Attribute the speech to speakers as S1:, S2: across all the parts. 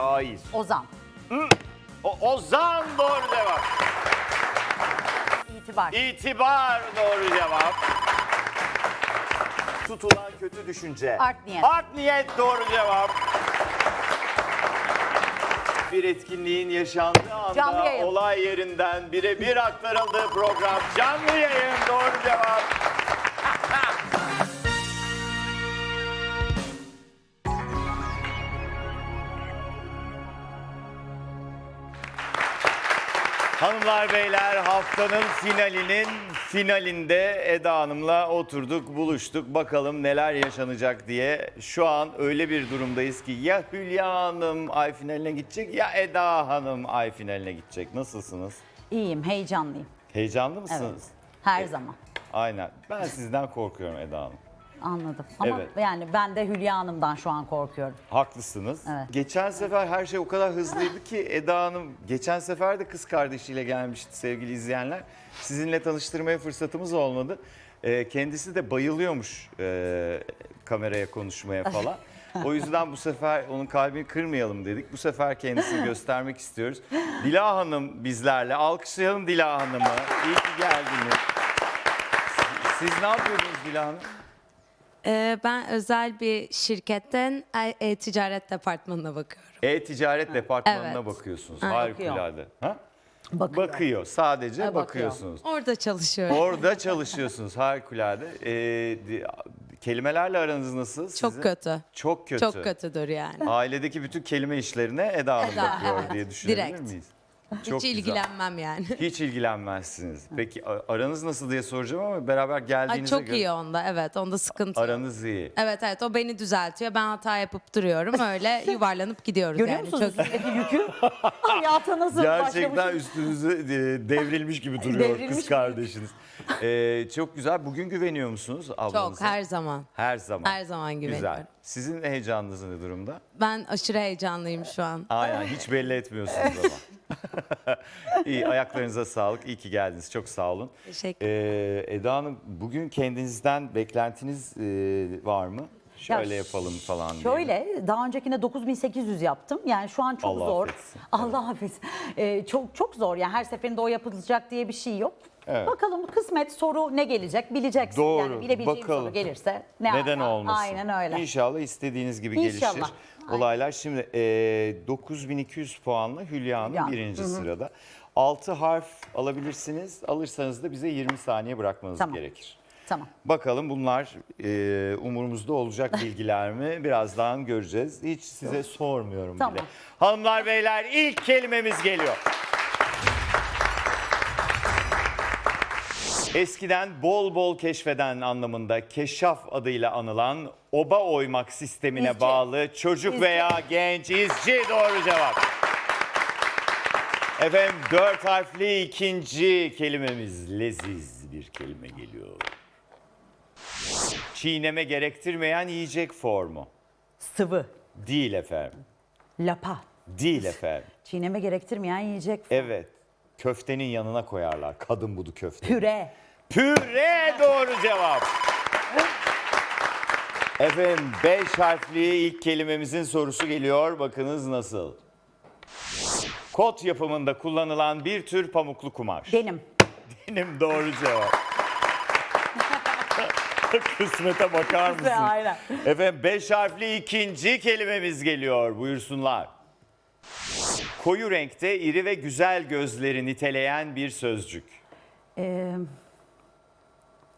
S1: şair.
S2: Ozan.
S1: O, Ozan doğru cevap.
S2: İtibar.
S1: İtibar doğru cevap. Tutulan kötü düşünce.
S2: Art niyet.
S1: Art niyet doğru cevap. Bir etkinliğin yaşandığı
S2: Canlı
S1: anda
S2: yayın.
S1: olay yerinden birebir aktarıldığı program canlı yayın doğru cevap. Hanımlar beyler haftanın finalinin finalinde Eda Hanım'la oturduk buluştuk bakalım neler yaşanacak diye. Şu an öyle bir durumdayız ki ya Hülya Hanım ay finaline gidecek ya Eda Hanım ay finaline gidecek. Nasılsınız?
S2: İyiyim, heyecanlıyım.
S1: Heyecanlı
S2: Evet.
S1: mısınız?
S2: Her zaman.
S1: Aynen. Ben sizden korkuyorum Eda Hanım.
S2: Anladım. Ama
S1: Evet.
S2: yani ben de Hülya Hanım'dan şu an korkuyorum.
S1: Haklısınız.
S2: Evet.
S1: Geçen sefer her şey o kadar hızlıydı ki Eda Hanım geçen sefer de kız kardeşiyle gelmişti sevgili izleyenler. Sizinle tanıştırmaya fırsatımız olmadı. Ee, kendisi de bayılıyormuş e, kameraya konuşmaya falan. O yüzden bu sefer onun kalbini kırmayalım dedik. Bu sefer kendisini göstermek istiyoruz. Dila Hanım bizlerle. Alkışlayalım Dila Hanım'ı. İyi ki geldiniz. Siz ne yapıyordunuz Dila Hanım?
S3: Ee, ben özel bir şirketten e-ticaret departmanına bakıyorum.
S1: E-ticaret departmanına
S3: Evet.
S1: bakıyorsunuz.
S3: Ha,
S1: Harikulade. Ha?
S2: Bakıyor.
S1: Bakıyor. Sadece
S2: Ha, bakıyor.
S1: bakıyorsunuz.
S3: Orada çalışıyorum.
S1: Orada çalışıyorsunuz. Harikulade. Ee, di- kelimelerle aranız nasıl?
S3: Çok
S1: sizin?
S3: kötü.
S1: Çok kötü.
S3: Çok kötüdür yani.
S1: Ailedeki bütün kelime işlerine Eda Hanım
S3: Eda,
S1: bakıyor
S3: evet.
S1: diye düşünebilir
S3: Direkt.
S1: miyiz?
S3: Hiç
S1: Çok güzel.
S3: ilgilenmem yani.
S1: Hiç ilgilenmezsiniz. Peki a- aranız nasıl diye soracağım ama beraber
S3: Ay,
S1: geldiğinizde
S3: çok iyi onda evet onda sıkıntı yok.
S1: Aranız iyi.
S3: Evet evet o beni düzeltiyor. Ben hata yapıp duruyorum. Öyle yuvarlanıp gidiyoruz
S2: Görüyor
S3: yani.
S2: musunuz
S3: Çok
S2: üstündeki yükü? Hayata nasıl
S1: Gerçekten
S2: başlamışım?
S1: üstünüze e, devrilmiş gibi duruyor
S2: Devrilmiş
S1: kız kardeşiniz. Ee, çok güzel. Bugün güveniyor musunuz ablanıza?
S3: çok her zaman.
S1: Her zaman.
S3: Her zaman güveniyorum.
S1: Güzel. Sizin heyecanınız ne durumda?
S3: Ben aşırı heyecanlıyım şu an.
S1: Aynen hiç belli etmiyorsunuz ama. İyi ayaklarınıza sağlık. İyi ki geldiniz. Çok sağ olun.
S3: Teşekkür
S1: Ee, Eda Hanım bugün kendinizden beklentiniz e, var mı? Şöyle
S2: Ya
S1: yapalım falan diye.
S2: Şöyle daha öncekinde 9800 yaptım. Yani şu an çok
S1: Allah
S2: zor.
S1: affetsin.
S2: Allah affetsin. Ee, çok çok zor. Yani her seferinde o yapılacak diye bir şey yok.
S1: Evet.
S2: Bakalım kısmet soru ne gelecek bileceksin.
S1: Doğru,
S2: Yani bilebileceğim
S1: bakalım.
S2: soru gelirse ne
S1: Neden
S2: ala?
S1: olmasın?
S2: Aynen öyle.
S1: İnşallah istediğiniz gibi
S2: İnşallah.
S1: gelişir.
S2: Aynen.
S1: Olaylar şimdi e, 9200 puanla Hülya Hanım
S2: Hülya.
S1: birinci sırada. 6 harf alabilirsiniz. Alırsanız da bize 20 saniye bırakmanız
S2: Tamam.
S1: gerekir.
S2: Tamam.
S1: Bakalım bunlar e, umurumuzda olacak bilgiler mi? Birazdan göreceğiz. Hiç size sormuyorum
S2: Tamam.
S1: bile. Hanımlar beyler ilk kelimemiz geliyor. Eskiden bol bol keşfeden anlamında keşaf adıyla anılan oba oymak sistemine
S2: İzci.
S1: bağlı çocuk
S2: İzci.
S1: veya genç izci doğru cevap. Efendim dört harfli ikinci kelimemiz leziz bir kelime geliyor. Çiğneme gerektirmeyen yiyecek formu.
S2: Sıvı.
S1: Değil efendim.
S2: Lapa.
S1: Değil efendim.
S2: Çiğneme gerektirmeyen yiyecek.
S1: Evet. Köftenin yanına koyarlar. Kadın budu köfte.
S2: Püre.
S1: Püre doğru cevap. Efendim 5 harfli ilk kelimemizin sorusu geliyor. Bakınız nasıl? Kot yapımında kullanılan bir tür pamuklu kumaş.
S2: Benim.
S1: Benim doğru cevap. Kısmete bakar mısın?
S2: Aynen.
S1: Efendim 5 harfli ikinci kelimemiz geliyor. Buyursunlar. Koyu renkte iri ve güzel gözleri niteleyen bir sözcük.
S2: Ee,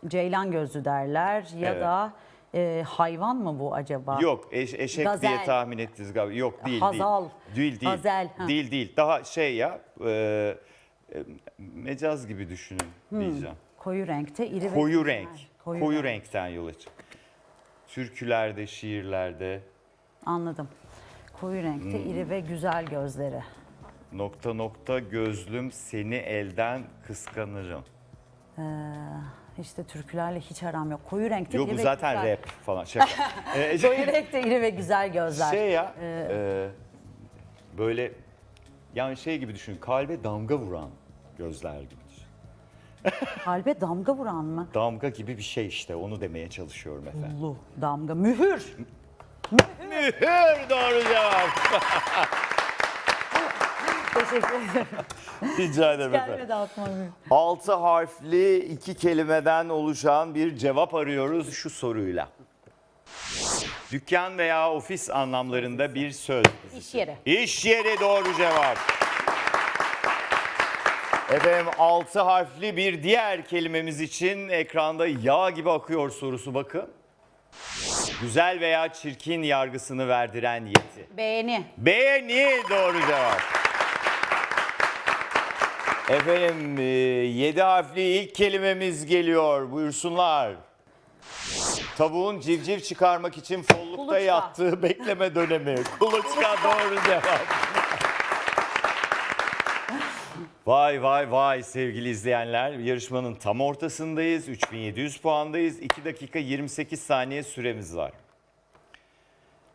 S2: ceylan gözlü derler ya
S1: Evet.
S2: da e, hayvan mı bu acaba?
S1: Yok eş- eşek
S2: Gazel.
S1: diye tahmin ettiniz galiba. Yok değil
S2: Hazal.
S1: değil. Değil değil.
S2: Hazel, ha.
S1: Değil değil. Daha şey ya e, e, mecaz gibi düşünün diyeceğim.
S2: Koyu renkte iri ve
S1: Koyu
S2: güzel.
S1: renk. Koyu,
S2: renk.
S1: renkten yola çık. Türkülerde, şiirlerde
S2: Anladım. Koyu renkte
S1: Hmm.
S2: iri ve güzel gözleri.
S1: nokta nokta gözlüm seni elden kıskanırım.
S2: İşte türkülerle hiç aram yok. Koyu renkte
S1: Yok
S2: iri ve
S1: zaten
S2: güzel.
S1: rap falan şaka. Ee,
S2: Koyu renkte iri ve güzel gözler.
S1: şey ya e, böyle yani şey gibi düşün kalbe damga vuran gözler gibi.
S2: Kalbe damga vuran mı?
S1: Damga gibi bir şey işte onu demeye çalışıyorum efendim.
S2: Lu damga. Mühür.
S1: Mühür Mühür doğru cevap.
S2: Teşekkür ederim.
S1: Rica ederim efendim.
S2: Gelmedi aklıma.
S1: Altı harfli iki kelimeden oluşan bir cevap arıyoruz şu soruyla. Dükkan veya ofis anlamlarında bir söz.
S2: İş yeri.
S1: İş yeri doğru cevap. Efendim altı harfli bir diğer kelimemiz için ekranda yağ gibi akıyor sorusu bakın. Güzel veya çirkin yargısını verdiren yeti.
S2: Beğeni.
S1: Beğeni doğru cevap. Efendim 7 harfli ilk kelimemiz geliyor. Buyursunlar. Tavuğun civciv çıkarmak için follukta
S2: Kuluçka.
S1: yattığı bekleme dönemi. Kuluçka doğru cevap. Vay vay vay sevgili izleyenler. Yarışmanın tam ortasındayız. 3700 puandayız. 2 dakika 28 saniye süremiz var.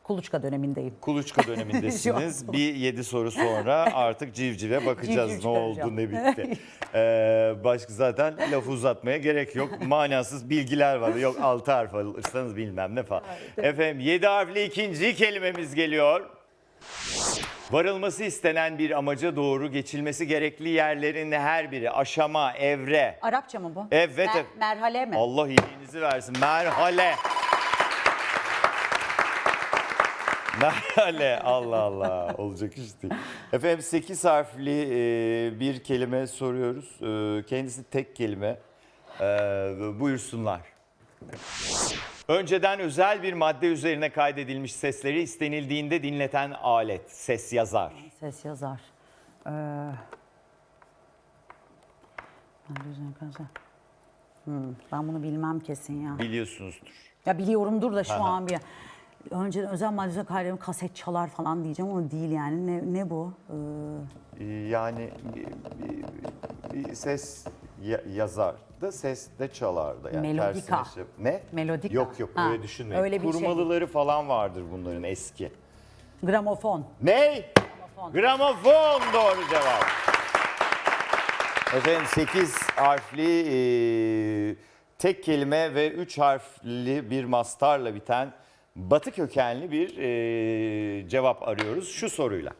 S2: Kuluçka dönemindeyim.
S1: Kuluçka dönemindesiniz. bir 7 soru sonra artık civcive bakacağız
S2: Civciv
S1: ne oldu
S2: çıkaracağım.
S1: ne bitti. Ee, başka zaten lafı uzatmaya gerek yok. Manasız bilgiler var. Yok 6 harf alırsanız bilmem ne falan. Efendim 7 harfli ikinci kelimemiz geliyor. Varılması istenen bir amaca doğru geçilmesi gerekli yerlerin her biri aşama, evre.
S2: Arapça mı bu?
S1: Evet,
S2: Mer- merhale mi?
S1: Allah iyiliğinizi versin. Merhale. Merhale. Allah Allah. Olacak iş değil. Efendim 8 harfli e, bir kelime soruyoruz. E, kendisi tek kelime. E, buyursunlar. Önceden özel bir madde üzerine kaydedilmiş sesleri istenildiğinde dinleten alet. Ses yazar.
S2: Ses yazar. Ee, Hmm, ben bunu bilmem kesin ya.
S1: Biliyorsunuzdur.
S2: Ya biliyorumdur da şu an bir. Önceden özel maddesine kaydedilmiş kaset çalar falan diyeceğim ama değil yani. Ne, ne bu? Ee,
S1: Yani bir, bir- bir ses ya- yazar da ses de çalar da. Yani
S2: Melodika.
S1: tersine şey- Ne?
S2: Melodika.
S1: Yok yok
S2: Ha,
S1: öyle düşünmeyin.
S2: öyle bir şey.
S1: Kurmalıları falan vardır bunların eski.
S2: gramofon.
S1: Ne? Gramofon doğru cevap. Efendim 8 harfli e, tek kelime ve 3 harfli bir mastarla biten batı kökenli bir e, cevap arıyoruz şu soruyla.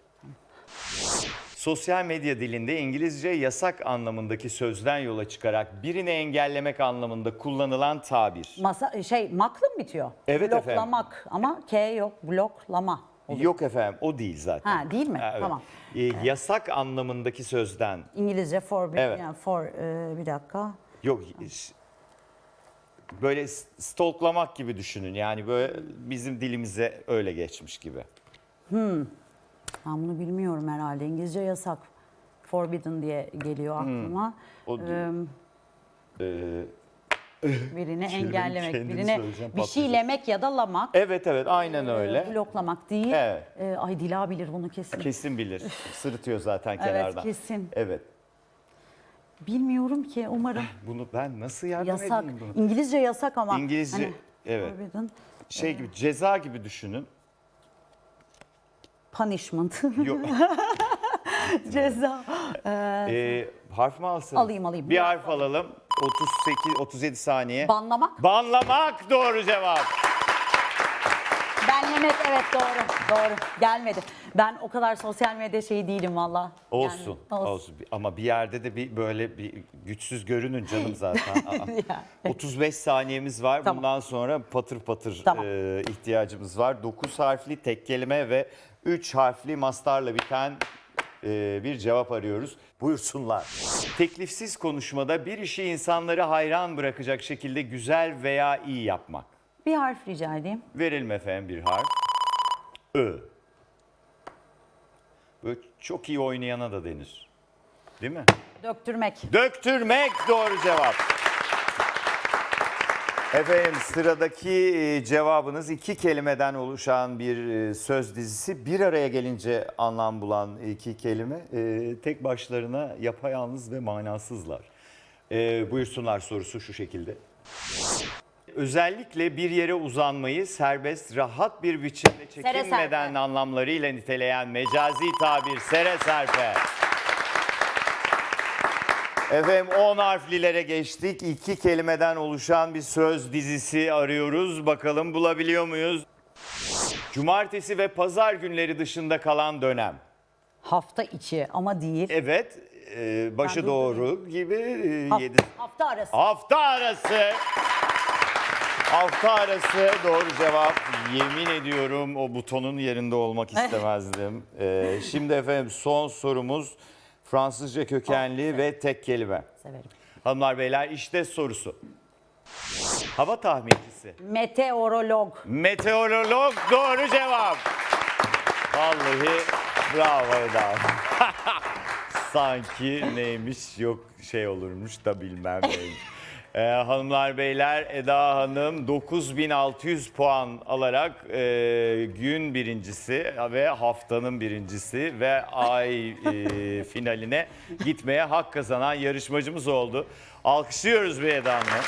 S1: Sosyal medya dilinde İngilizce yasak anlamındaki sözden yola çıkarak birini engellemek anlamında kullanılan tabir.
S2: Masa şey makla mı bitiyor?
S1: Evet efendim.
S2: Bloklamak ama K yok. Bloklama. oluyor.
S1: Yok efendim o değil zaten.
S2: Ha, değil mi?
S1: Ha, evet.
S2: Tamam.
S1: E, yasak anlamındaki sözden
S2: İngilizce for
S1: Evet.
S2: yani for e, bir dakika.
S1: Yok böyle stalklamak gibi düşünün. Yani böyle bizim dilimize öyle geçmiş gibi.
S2: Ben bunu bilmiyorum herhalde. İngilizce yasak. Forbidden diye geliyor aklıma.
S1: O.
S2: Ee,
S1: Ee,
S2: birini engellemek,
S1: kendim
S2: birine
S1: söyleyeceğim,
S2: bir şey
S1: patlayacak.
S2: lemek ya da lamak.
S1: evet evet aynen öyle.
S2: Bloklamak değil.
S1: Evet.
S2: Ee, ay Dila bilir bunu kesin.
S1: Kesin bilir. Sırıtıyor zaten
S2: Evet
S1: kenardan.
S2: kesin.
S1: Evet.
S2: Bilmiyorum ki umarım.
S1: Bunu ben nasıl yardım
S2: yasak.
S1: edeyim bunu?
S2: İngilizce yasak ama.
S1: İngilizce
S2: hani
S1: evet.
S2: forbidden,
S1: Şey gibi ceza gibi düşünün.
S2: Punishment.
S1: Yok.
S2: Ceza.
S1: Ee, harf mi alsanız?
S2: Alayım, alayım.
S1: Bir harf alalım. 38 37 saniye.
S2: Banlamak.
S1: Banlamak doğru cevap.
S2: Benlemek evet doğru. Doğru. Gelmedi. Ben o kadar sosyal medya şeyi değilim valla.
S1: Olsun,
S2: Yani,
S1: olsun. Ama bir yerde de bir böyle bir güçsüz görünün canım zaten. Aa.
S2: Ya.
S1: 35 saniyemiz var.
S2: Tamam.
S1: Bundan sonra patır patır
S2: Tamam.
S1: e, ihtiyacımız var. 9 harfli tek kelime ve 3 harfli mastarla biten e, bir cevap arıyoruz. Buyursunlar. Teklifsiz konuşmada bir işi insanları hayran bırakacak şekilde güzel veya iyi yapmak.
S2: Bir harf rica edeyim.
S1: Verelim efendim bir harf. Ö. Böyle çok iyi oynayana da denir. Değil mi?
S2: Döktürmek.
S1: Döktürmek doğru cevap. Efendim sıradaki e, cevabınız iki kelimeden oluşan bir e, söz dizisi. Bir araya gelince anlam bulan iki kelime. E, tek başlarına yapayalnız ve manasızlar. Buyursunlar sorusu şu şekilde. Özellikle bir yere uzanmayı serbest, rahat bir biçimde çekinmeden
S2: serpe.
S1: anlamlarıyla niteleyen mecazi tabir sere serpe. Efendim 10 harflilere geçtik. İki kelimeden oluşan bir söz dizisi arıyoruz. Bakalım bulabiliyor muyuz? Cumartesi ve pazar günleri dışında kalan dönem.
S2: Hafta içi ama değil.
S1: Evet, e, başı doğru gibi e,
S2: Haf-
S1: yedi.
S2: hafta arası.
S1: Hafta arası. Hafta arası doğru cevap. Yemin ediyorum o butonun yerinde olmak istemezdim. Ee, şimdi efendim son sorumuz Fransızca kökenli ve tek kelime.
S2: Severim.
S1: Hanımlar beyler işte sorusu. Hava tahmincisi.
S2: Meteorolog.
S1: Meteorolog doğru cevap. Vallahi bravo Eda. Sanki neymiş yok şey olurmuş da bilmem neymiş. Ee, hanımlar beyler Eda Hanım 9600 puan alarak e, gün birincisi ve haftanın birincisi ve ay e, finaline gitmeye hak kazanan yarışmacımız oldu. Alkışlıyoruz bir Eda Hanım'ı.